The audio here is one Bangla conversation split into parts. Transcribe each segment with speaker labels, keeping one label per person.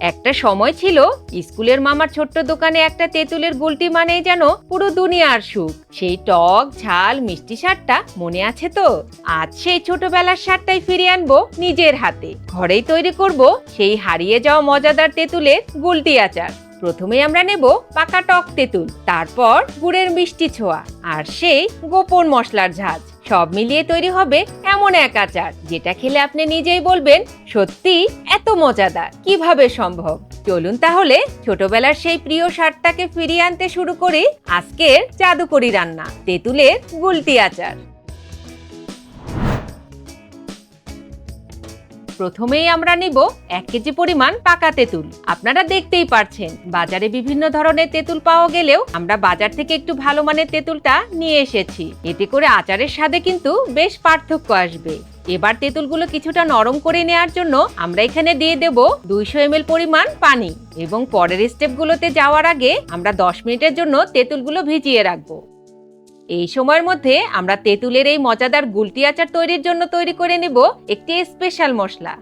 Speaker 1: একটা সময় ছিল, স্কুলের মামার ছোট্ট দোকানে একটা তেঁতুলের গুলটি মানেই যেন পুরো দুনিয়ার সুখ। সেই টক, ঝাল, মিষ্টি সারটা মনে আছে তো? আজ সেই ছোটবেলার সারটাই ফিরিয়ে আনব নিজের হাতে। ঘরেই তৈরি করব সেই হারিয়ে যাওয়া মজাদার তেঁতুলের গুলটি আচার। প্রথমে আমরা নেব পাকা টক তেঁতুল, তারপর গুড়ের মিষ্টি ছোঁয়া, আর সেই গোপন মশলার ঝাঁজ। সব মিলিয়ে তৈরি হবে এমন এক আচার, যেটা খেলে আপনি নিজেই বলবেন, সত্যি, এত মজাদার, কীভাবে সম্ভব? চলুন তাহলে ছোটবেলার সেই প্রিয় স্বাদটাকে ফিরিয়ে আনতে শুরু করি আজকের জাদুকরি রান্না, তেঁতুলের গুলতি আচার। প্রথমেই আমরা নিব এক কেজি পরিমাণ পাকা তেঁতুল। আপনারা দেখতেই পারছেন, বাজারে বিভিন্ন ধরনের তেঁতুল পাওয়া গেলেও আমরা বাজার থেকে একটু ভালো মানের তেঁতুলটা নিয়ে এসেছি। এতে করে আচারের স্বাদে কিন্তু বেশ পার্থক্য আসবে। এবার তেঁতুলগুলো কিছুটা নরম করে নেওয়ার জন্য আমরা এখানে দিয়ে দেব দুইশো এম পরিমাণ পানি এবং পরের স্টেপগুলোতে যাওয়ার আগে আমরা দশ মিনিটের জন্য তেঁতুলগুলো ভিজিয়ে রাখব। এই সময়ের মধ্যে আমরা তেঁতুলের এই মজাদার গুলটি আচার তৈরির জন্য তৈরি করে নেব একটি স্পেশাল মশলা।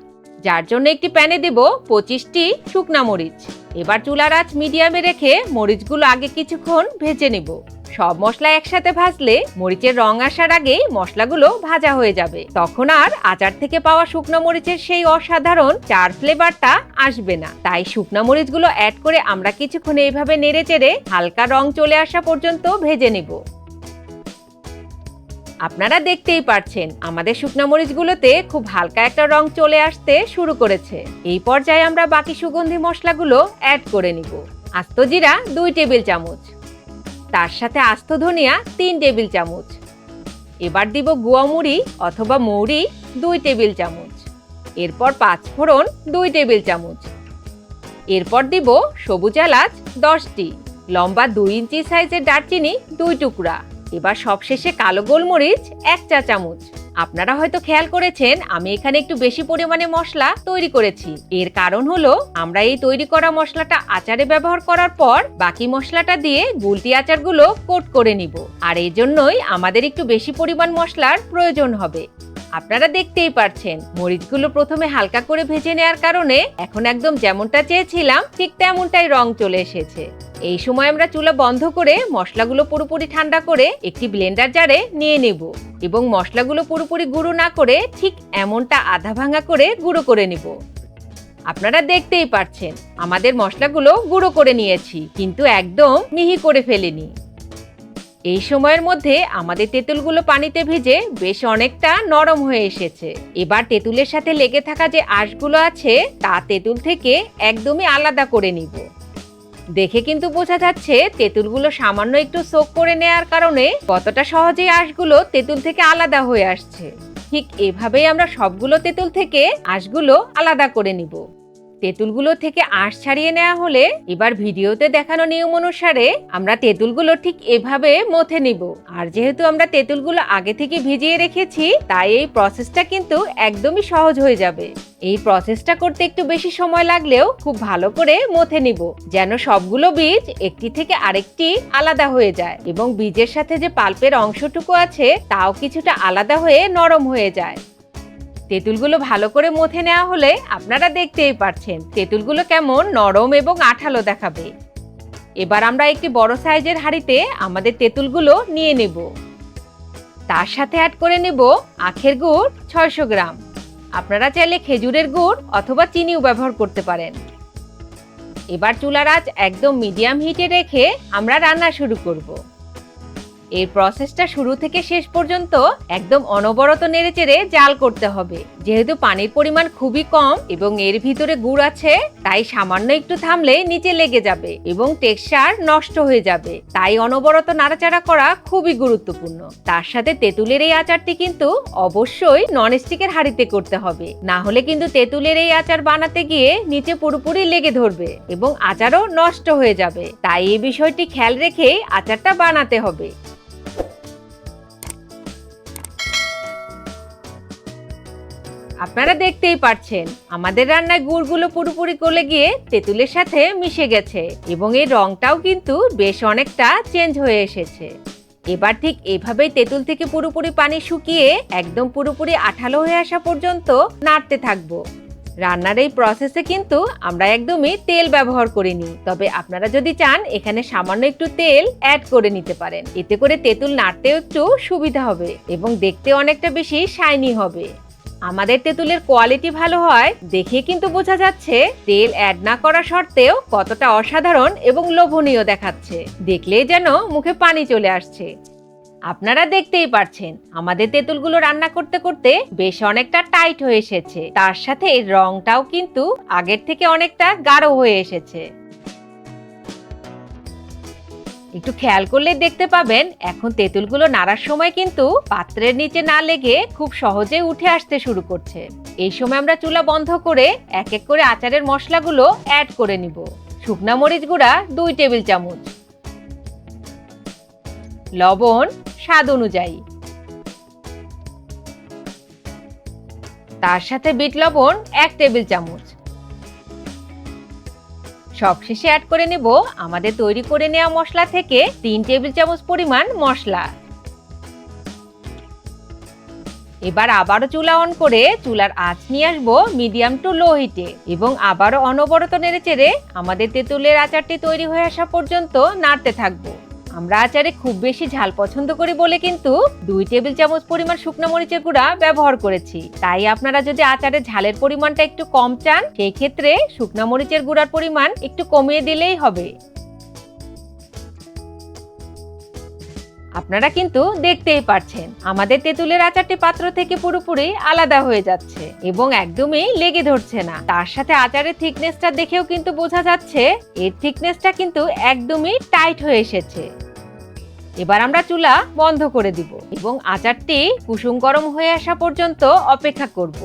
Speaker 1: যার জন্য একটি প্যানে দেব পঁচিশটি শুকনা মরিচ। এবার চুলার আঁচ মিডিয়ামে রেখে মরিচগুলো আগে কিছুক্ষণ ভেজে নেব। সব মশলা একসাথে ভাজলে মরিচের রং আসার আগেই মশলাগুলো ভাজা হয়ে যাবে। তখন আর আচার থেকে পাওয়া শুকনো মরিচের সেই অসাধারণ চার ফ্লেভারটা আসবে না। তাই শুকনো মরিচগুলো অ্যাড করে আমরা কিছুক্ষণ এইভাবে নেড়ে চেড়ে হালকা রং চলে আসা পর্যন্ত ভেজে নেব। আপনারা দেখতেই পারছেন, আমাদের শুকনো মরিচগুলোতে খুব হালকা একটা রং চলে আসতে শুরু করেছে। এই পর্যায়ে আমরা বাকি সুগন্ধি মশলাগুলো অ্যাড করে নিব। আস্ত জিরা দুই টেবিল চামচ। তার সাথে আস্ত ধনিয়া তিন টেবিল চামচ। এবার দিব গুয়া মুড়ি অথবা মৌরি দুই টেবিল চামচ। এরপর পাঁচ ফোড়ন দুই টেবিল চামচ। এরপর দিব সবুজ এলাচ দশটি। লম্বা দুই ইঞ্চি সাইজের দারচিনি দুই টুকরা। এবার সবশেষে কালো গোলমরিচ, এক চা চামচ। আপনারা হয়তো খেয়াল করেছেন, আমি এখানে একটু বেশি পরিমাণে মশলা তৈরি করেছি। এর কারণ হলো, আমরা এই তৈরি করা মশলাটা আচারে ব্যবহার করার পর, বাকি মশলাটা দিয়ে গুলটি আচারগুলো কোট করে নিব। আর এই জন্যই আমাদের একটু বেশি পরিমাণ মশলার প্রয়োজন হবে। আপনারা দেখতেই পারছেন, মরিচগুলো প্রথমে হালকা করে ভেজে নেওয়ার কারণে এখন একদম যেমনটা চেয়েছিলাম, ঠিক তেমনটাই রং চলে এসেছে। এই সময় আমরা চুলা বন্ধ করে মশলাগুলো পুরোপুরি ঠান্ডা করে একটি ব্লেন্ডার জারে নিয়ে নেব এবং মশলাগুলো পুরোপুরি গুঁড়ো না করে ঠিক এমনটা আধা ভাঙা করে গুঁড়ো করে নিব। আপনারা দেখতেই পারছেন, আমাদের মশলাগুলো গুঁড়ো করে নিয়েছি, কিন্তু একদম মিহি করে ফেলিনি। এই সময়ের মধ্যে আমাদের তেঁতুলগুলো পানিতে ভিজে বেশ অনেকটা নরম হয়ে এসেছে। এবার তেঁতুলের সাথে লেগে থাকা যে আঁশগুলো আছে, তা তেঁতুল থেকে একদমই আলাদা করে নিব। দেখে কিন্তু বোঝা যাচ্ছে তেঁতুলগুলো সামান্য একটু সোক করে নেয়ার কারণে কতটা সহজেই আঁশগুলো তেঁতুল থেকে আলাদা হয়ে আসছে। ঠিক এভাবেই আমরা সবগুলো তেঁতুল থেকে আঁশগুলো আলাদা করে নিব। তেঁতুলগুলো থেকে আঁশ ছাড়িয়ে নেওয়া হলে এবার ভিডিওতে দেখানো নিয়ম অনুসারে আমরা তেঁতুলগুলো ঠিক এভাবে মথে নিব। আর যেহেতু আমরা তেঁতুলগুলো আগে থেকে ভিজিয়ে রেখেছি, তাই এই প্রসেসটা কিন্তু একদমই সহজ হয়ে যাবে। এই প্রসেসটা করতে একটু বেশি সময় লাগলেও খুব ভালো করে মথে নিব, যেন সবগুলো বীজ একটি থেকে আরেকটি আলাদা হয়ে যায় এবং বীজের সাথে যে পাল্পের অংশটুকু আছে, তাও কিছুটা আলাদা হয়ে নরম হয়ে যায়। তেঁতুলগুলো ভালো করে মথে নেওয়া হলে আপনারা দেখতেই পারছেন তেঁতুলগুলো কেমন নরম এবং আঠালো দেখাবে। এবার আমরা একটি বড় সাইজের হাঁড়িতে আমাদের তেঁতুলগুলো নিয়ে নেব। তার সাথে অ্যাড করে নেব আখের গুড় ছয়শো গ্রাম। আপনারা চাইলে খেজুরের গুড় অথবা চিনিও ব্যবহার করতে পারেন। এবার চুলার আঁচ একদম মিডিয়াম হিটে রেখে আমরা রান্না শুরু করব। এই প্রসেসটা শুরু থেকে শেষ পর্যন্ত একদম অনবরত নেড়েচেড়ে জাল করতে হবে। যেহেতু পানির পরিমাণ খুবই কম এবং এর ভিতরে গুড় আছে, তাই সামান্য একটু থামলে নিচে লেগে যাবে এবং টেক্সচার নষ্ট হয়ে যাবে। তাই অনবরত নাড়াচাড়া করা খুবই গুরুত্বপূর্ণ। তার সাথে তেঁতুলের এই আচারটি কিন্তু অবশ্যই ননস্টিকের হাঁড়িতে করতে হবে। না হলে কিন্তু তেঁতুলের এই আচার বানাতে গিয়ে নিচে পুরোপুরি লেগে ধরবে এবং আচারও নষ্ট হয়ে যাবে। তাই এই বিষয়টি খেয়াল রেখেই আচারটা বানাতে হবে। আপনারা দেখতেই পাচ্ছেন আমাদের রান্নায় গুড়গুলো পুরোপুরি গলে গিয়ে তেঁতুলের সাথে মিশে গেছে এবং এই রংটাও কিন্তু বেশ অনেকটা চেঞ্জ হয়ে এসেছে। এবার ঠিক এভাবেই তেঁতুল থেকে পুরোপুরি পানি শুকিয়ে একদম পুরোপুরি আঠালো হয়ে আসা পর্যন্ত নাড়তে থাকব। রান্নার এই প্রসেসে কিন্তু আমরা একদমই তেল ব্যবহার করিনি, তবে আপনারা যদি চান এখানে সামান্য একটু তেল অ্যাড করে নিতে পারেন। এতে করে তেঁতুল নাড়তেও একটু সুবিধা হবে এবং দেখতে অনেকটা বেশি শাইনি হবে। আমাদের তেঁতুলের কোয়ালিটি ভালো হয়, দেখে কিন্তু বোঝা যাচ্ছে তেল অ্যাড না করা সত্ত্বেও কতটা অসাধারণ এবং লোভনীয় দেখাচ্ছে। দেখলেই যেন মুখে পানি চলে আসছে। আপনারা দেখতেই পারছেন, আমাদের তেঁতুলগুলো রান্না করতে করতে বেশ অনেকটা টাইট হয়ে এসেছে। তার সাথে এর রংটাও কিন্তু আগের থেকে অনেকটা গাঢ় হয়ে এসেছে। একটু খেয়াল করলে দেখতে পাবেন, এখন তেঁতুলগুলো নাড়ার সময় কিন্তু পাত্রের নিচে না লেগে খুব সহজে উঠে আসতে শুরু করছে। এই সময় আমরা চুলা বন্ধ করে এক এক করে আচারের মশলাগুলো অ্যাড করে নিব। শুকনা মরিচ গুঁড়া দুই টেবিল চামচ। লবণ স্বাদ অনুযায়ী। তার সাথে বিট লবণ এক টেবিল চামচ। সবশেষে অ্যাড করে নেব আমাদের তৈরি করে নেওয়া মশলা থেকে তিন টেবিল চামচ পরিমাণ মশলা। এবার আবারও চুলা অন করে চুলার আঁচ নিয়ে আসব মিডিয়াম টু লো হিটে এবং আবারও অনবরত নেড়ে চেড়ে আমাদের তেঁতুলের আচারটি তৈরি হয়ে আসা পর্যন্ত নাড়তে থাকব। আমরা আচারে খুব বেশি ঝাল পছন্দ করি বলে কিন্তু দুই টেবিল চামচ পরিমাণ শুকনো মরিচের গুঁড়া ব্যবহার করেছি। তাই আপনারা যদি আচারে ঝালের পরিমাণটা একটু কম চান সেই ক্ষেত্রে শুকনো মরিচের গুঁড়ার পরিমাণ একটু কমিয়ে দিলেই হবে। আপনারা কিন্তু দেখতেই পারছেন আমাদের তেঁতুলের আচারটি পাত্র থেকে পুরোপুরি আলাদা হয়ে যাচ্ছে এবং একদমই লেগে ধরছে না। তার সাথে আচারের থিকনেসটা দেখেও কিন্তু বোঝা যাচ্ছে, এর থিকনেসটা কিন্তু একদমই টাইট হয়ে এসেছে। এবার আমরা চুলা বন্ধ করে দিব এবং আচারটি কুসুম গরম হয়ে আসা পর্যন্ত অপেক্ষা করব।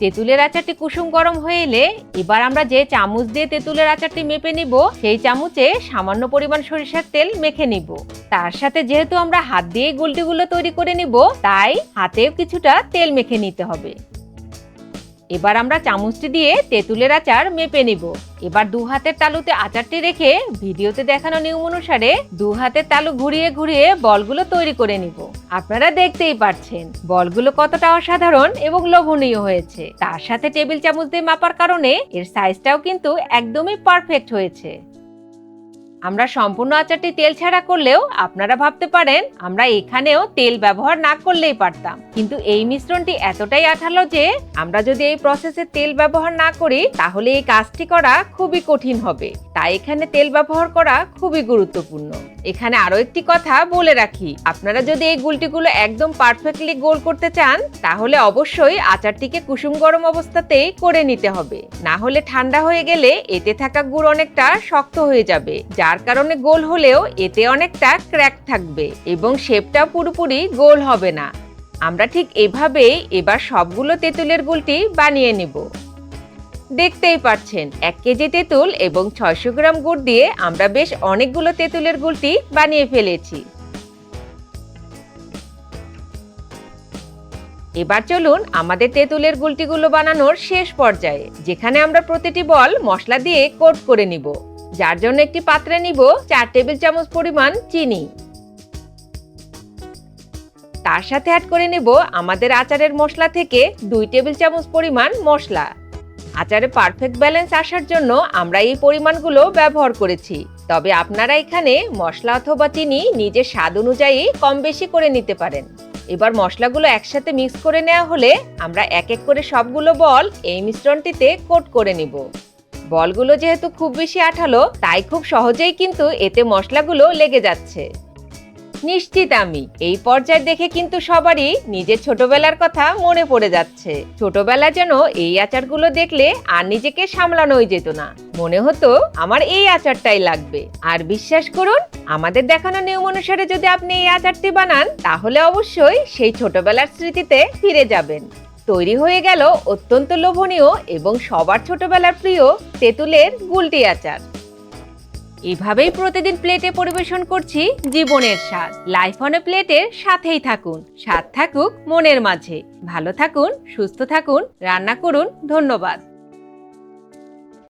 Speaker 1: তেঁতুলের আচারটি কুসুম গরম হয়ে এলে এবার আমরা যে চামচ দিয়ে তেঁতুলের আচারটি মেপে নিব, সেই চামচে সামান্য পরিমাণ সরিষার তেল মেখে নিব। তার সাথে যেহেতু আমরা হাত দিয়ে গুলটিগুলো তৈরি করে নিব, তাই হাতেও কিছুটা তেল মেখে নিতে হবে। এবার আমরা চামচটি দিয়ে তেঁতুলের আচার মেপে নিব। এবার দু হাতের তালুতে আচারটি রেখে ভিডিওতে দেখানো নিয়ম অনুসারে দু হাতের তালু ঘুরিয়ে ঘুরিয়ে বলগুলো তৈরি করে নিব। আপনারা দেখতেই পাচ্ছেন বলগুলো কতটা অসাধারণ এবং লোভনীয় হয়েছে। তার সাথে টেবিল চামচ দিয়ে মাপার কারণে এর সাইজটাও কিন্তু একদমই পারফেক্ট হয়েছে। আমরা সম্পূর্ণ আচারটি তেল ছাড়া করলেও আপনারা ভাবতে পারেন, আমরা এখানেও তেল ব্যবহার না করলেই পারতাম। কিন্তু এই মিশ্রণটি এতটাই আঠালো যে, আমরা যদি এই প্রসেসে তেল ব্যবহার না করি, তাহলে এই কাজটি করা খুবই কঠিন হবে। তাই এখানে তেল ব্যবহার করা খুবই গুরুত্বপূর্ণ। এখানে আরও একটি কথা বলে রাখি, আপনারা যদি এই গুলটিগুলো একদম পারফেক্টলি গোল করতে চান, তাহলে অবশ্যই আচারটিকে কুসুম গরম অবস্থাতেই করে নিতে হবে। না হলে ঠান্ডা হয়ে গেলে এতে থাকা গুড় অনেকটা শক্ত হয়ে যাবে যার কারণে গোল হলেও এতে অনেকটা ক্র্যাক থাকবে এবং শেপটা পুরোপুরি গোল হবে না। আমরা ঠিক এভাবেই এবার সবগুলো তেঁতুলের গুলটি বানিয়ে নেব। দেখতেই পাচ্ছেন, এক কেজি তেঁতুল এবং ছয়শো গ্রাম গুড় দিয়ে আমরা বেশ অনেকগুলো তেঁতুলের গুলটি বানিয়ে ফেলেছি। এবার চলুন আমাদের তেঁতুলের গুলটিগুলো বানানোর শেষ পর্যায়ে, যেখানে আমরা প্রতিটি বল মশলা দিয়ে কোট করে নিব। যার জন্য একটি পাত্রে নিব চার টেবিল চামচ পরিমাণ চিনি। তার সাথে অ্যাড করে নেব আমাদের আচারের মশলা থেকে দুই টেবিল চামচ পরিমাণ মশলা। আচারে পারফেক্ট ব্যালেন্স আসার জন্য আমরা এই পরিমাণগুলো ব্যবহার করেছি। তবে আপনারা এখানে মশলা অথবা চিনি নিজের স্বাদ অনুযায়ী কম বেশি করে নিতে পারেন। এবার মশলাগুলো একসাথে মিক্স করে নেওয়া হলে আমরা এক এক করে সবগুলো বল এই মিশ্রণটিতে কোট করে নিব। বলগুলো যেহেতু খুব বেশি আঠালো, তাই খুব সহজেই কিন্তু এতে মশলাগুলো লেগে যাচ্ছে। নিশ্চিত আমি, এই পর্যায়ে দেখে কিন্তু সবারই নিজের ছোটবেলার কথা মনে পড়ে যাচ্ছে। ছোটবেলা যেন এই আচারগুলো দেখলে আর নিজেকে সামলানোই যেত না। মনে হতো আমার এই আচারটাই লাগবে। আর বিশ্বাস করুন, আমাদের দেখানো নিয়ম অনুসারে যদি আপনি এই আচারটি বানান, তাহলে অবশ্যই সেই ছোটবেলার স্মৃতিতে ফিরে যাবেন। তৈরি হয়ে গেল অত্যন্ত লোভনীয় এবং সবার ছোটবেলার প্রিয় তেঁতুলের গুলটি আচার। এভাবেই প্রতিদিন প্লেটে পরিবেশন করছি জীবনের স্বাদ। লাইফ অন এ প্লেটের সাথেই থাকুন। স্বাদ থাকুক মনের মাঝে। ভালো থাকুন, সুস্থ থাকুন, রান্না করুন, ধন্যবাদ।